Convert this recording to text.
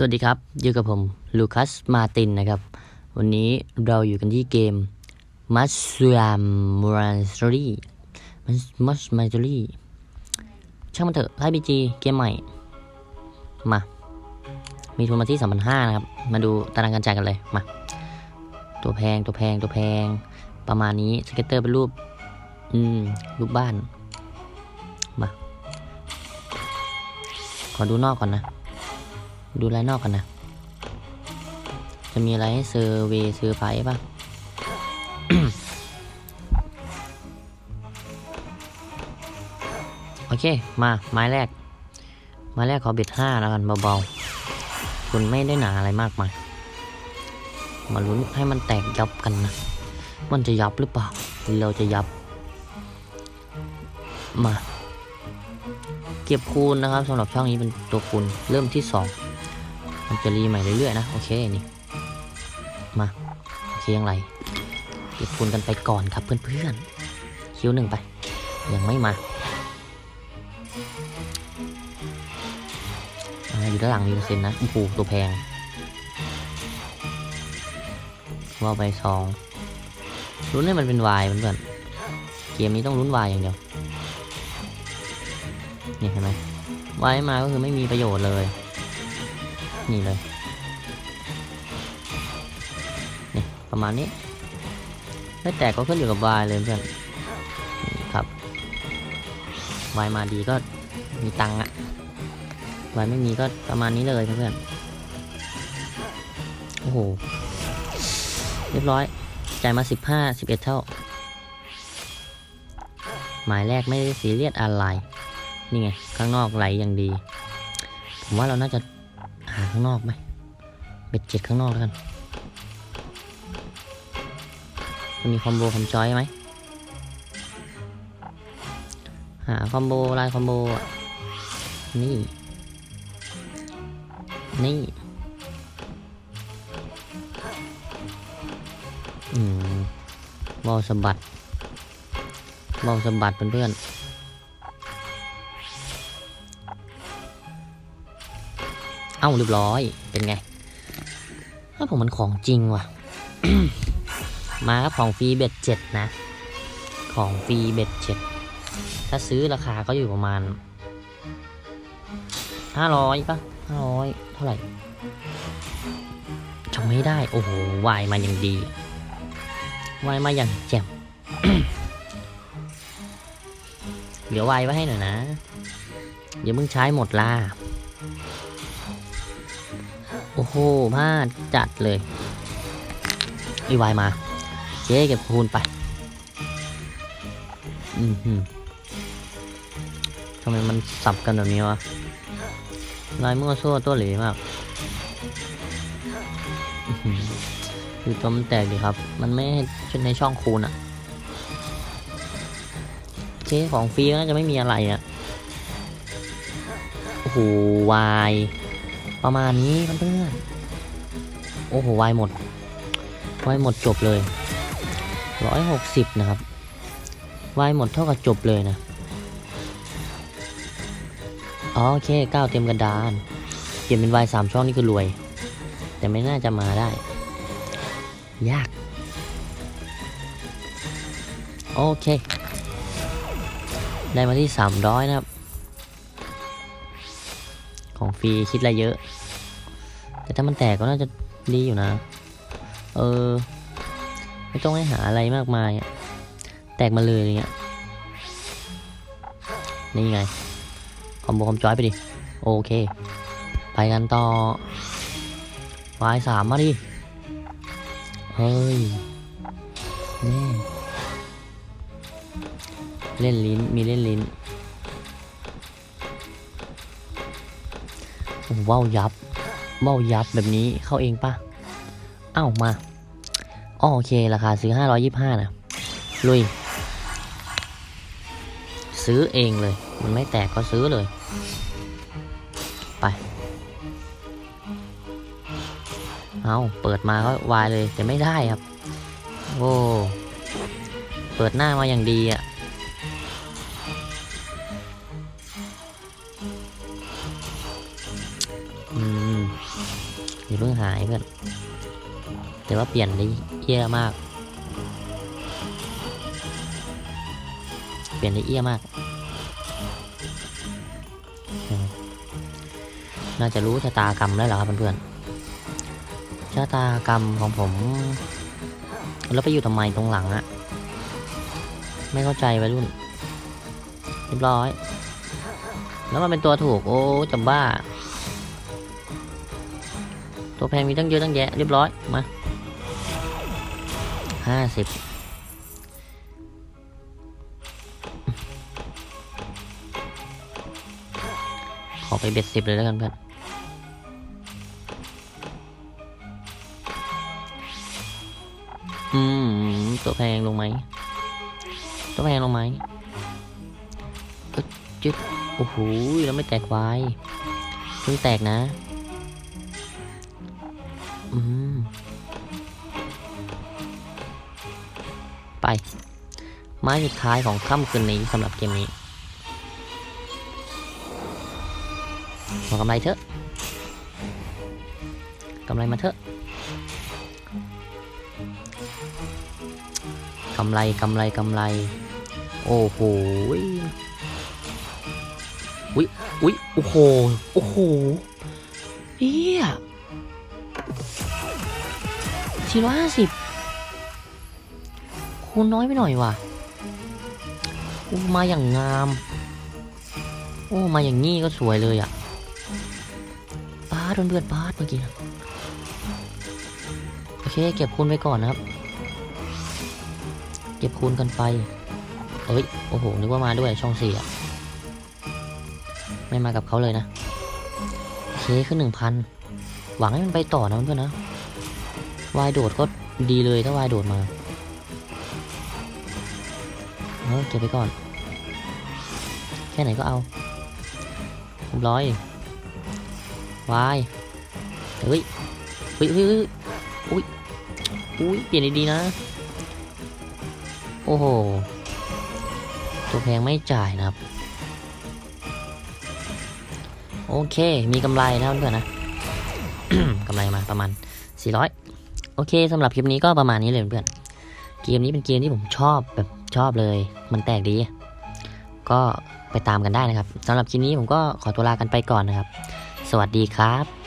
สวัสดีครับ อยู่กับผมลูคัสมาตินนะครับ วันนี้เราอยู่กันที่เกม m u s h a m m a n s t o r y m u s h m a n s t o r y ช่างมันเถอะไพ่บีจีเกมใหม่ มา มีทุนมาที่ 3,500 นะครับ มาดูตารางการจ่ายกันเลย มา ตัวแพงตัวแพงตัวแพง ประมาณนี้สเก็ตเตอร์เป็นรูป อืม รูปบ้าน มา ขอดูนอกก่อนนะ ดูรายนอกกันนะ จะมีอะไรให้เซอร์เวย์เซอร์ไพรส์ป่ะโอเค มาไม้แรก ไม้แรกขอเบ็ดห้าแล้วกันเบาๆ คุณไม่ได้หนาอะไรมากมาย มาลุ้นให้มันแตกยับกันนะ มันจะยับหรือเปล่าเราจะยับ มา เก็บคูณนะครับสำหรับช่องนี้เป็นตัวคูณเริ่มที่2 มันจะรีใหม่เรื่อยๆนะ โอเคนี่ มา โอเคยังไรเก็บคูณกันไปก่อนครับเพื่อนๆ คิวหนึ่งไป ยังไม่มาอยู่ด้านหลังมีเปอร์เซ็นต์นะโอ้โหตัวแพงว่าไปสองลุ้นให้มันเป็นวายเพื่อนๆเกมนี้ต้องลุ้นวายอย่างเดียวนี่เห็นไหมไว้มาก็คือไม่มีประโยชน์เลย นี่เลย นี่ ประมาณนี้ไม่แตกก็ขึ้นอยู่กับวายเลยเพื่อนครับวายมาดีก็มีตังค์อะวายไม่มีก็ประมาณนี้เลยเพื่อนโอ้โห เรียบร้อย จ่ายมาสิบห้าสิบเอ็ดเท่า หมายแรกไม่ได้ซีเรียสอะไร นี่ไง ข้างนอกไหลอย่างดี ผมว่าเราน่าจะ ข้างนอกไหมเบ็ดเจ็ดข้างนอกแล้วกันมีคอมโบคอมจอยไหมหาคอมโบลายคอมโบนี่ นี่ อืมบอลสะบัดบอลสะบัดเพื่อนๆ เอ้าเรียบร้อย เป็นไงถ้าผมมันของจริงว่ะ มาครับของฟรีเบ็ดเจ็ดนะ ของฟรีเบ็ดเจ็ดถ้าซื้อราคาก็อยู่ประมาณห้าร้อยปะห้าร้อยเท่าไหร่จำไม่ได้ โอ้โห วายมาอย่างดี วายมาอย่างแจ่มเดี๋ยววายไว้ให้หน่อยนะ เดี๋ยวมึงใช้หมดล่า โอ้โหพลาดจัดเลยอีวายมา เจ๊เก็บคูณไป อืมหืมทำไมมันสับกันแบบนี้วะ ลายมั่วซั่วตัวเหลมากคือตัวมันแตกดีครับ มันไม่ให้ในช่องคูณอะเจ๊ของฟรีก็น่าจะไม่มีอะไรอะโอ้โหวาย ประมาณนี้เพื่อนๆโอ้โหวายหมดวายหมดจบเลยร้อยหกสิบนะครับวายหมดเท่ากับจบเลยนะอ๋อโอเคเก้าเต็มกระดานเปลี่ยนเป็นวายสามช่องนี่คือรวย แต่ไม่น่าจะมาได้ ยาก โอเค ได้มาที่สามร้อยนะครับ ของฟรีคิดอะไรเยอะ แต่ถ้ามันแตกก็น่าจะดีอยู่นะ เออ ไม่ต้องให้หาอะไรมากมายอะแตกมาเลยอย่างเงี้ย นี่ไง คอมโบคอมจอยไปดิ โอเค ไปกันต่อวายสามมาดิ เฮ้ยนี่เล่นลิ้น มีเล่นลิ้น ว้าวยับว้าวยับแบบนี้เข้าเองปะเอ้ามาอ้อโอเค ราคาซื้อ 525 นะ ลุย ซื้อเองเลย มันไม่แตกก็ซื้อเลย ไป เอาเปิดมาก็วายเลย แต่ไม่ได้ครับ โอ้ เปิดหน้ามาอย่างดีอะ่ะ เพิ่งหายเพื่อน แต่ว่าเปลี่ยนได้เอี้ยมาก เปลี่ยนได้เอี้ยมาก น่าจะรู้ชะตากรรมแล้วเหรอครับเพื่อนๆชะตากรรมของผม แล้วไปอยู่ทำไมตรงหลังอะไม่เข้าใจวัยรุ่นเรียบร้อย แล้วมันเป็นตัวถูก โอ้จะบ้า ตัวแพงมีตั้งเยอะตั้งแยะเรียบร้อยมาห้าสิบขอไปเบ็ดสิบเลยแล้วกันเพื่อนอืม ตัวแพงลงไหม ตัวแพงลงไหมจึ๊ดโอ้โหแล้วไม่แตกไวายเพิ่งแตกนะ อืมไป ไม้สุดท้ายของค่ำคืนนี้สำหรับเกมนี้ขอกำไรเถอะกำไรมาเถอะกำไรกำไรกำไร โอ้โหอุ้ยอุ้ยโอ้โหโอ้โหเฮีย สี่ร้อยห้าสิบคูณน้อยไปหน่อยว่ะมาอย่างงาม โอ้ มาอย่างงี้ก็สวยเลยอะปาดเพื่อนๆปาดเมื่อกี้นะโอเค เก็บคูณไว้ก่อนนะครับ เก็บคูณกันไปเอ้ย โอ้โห นึกว่ามาด้วยช่องสี่อะไม่มากับเขาเลยนะ โอเค ขึ้นหนึ่งพัน หวังให้มันไปต่อนะเพื่อนๆนะ วายโดดก็ดีเลยถ้าวายโดดมาเออเก็บไปก่อน แค่ไหนก็เอาเรียบร้อยวายเฮ้ยเฮ้ยเฮ้ยเฮ้ยอุ้ยอุ้ยเปลี่ยนดีๆนะ โอ้โห ตัวแพงไม่จ่ายนะครับ โอเค มีกำไรนะเพื่อนนะกำไรมาประมาณ 400 โอเคสำหรับคลิปนี้ก็ประมาณนี้เลยเพื่อนเกมนี้เป็นเกมที่ผมชอบแบบชอบเลย มันแตกดี ก็ไปตามกันได้นะครับสำหรับคลิปนี้ผมก็ขอตัวลากันไปก่อนนะครับ สวัสดีครับ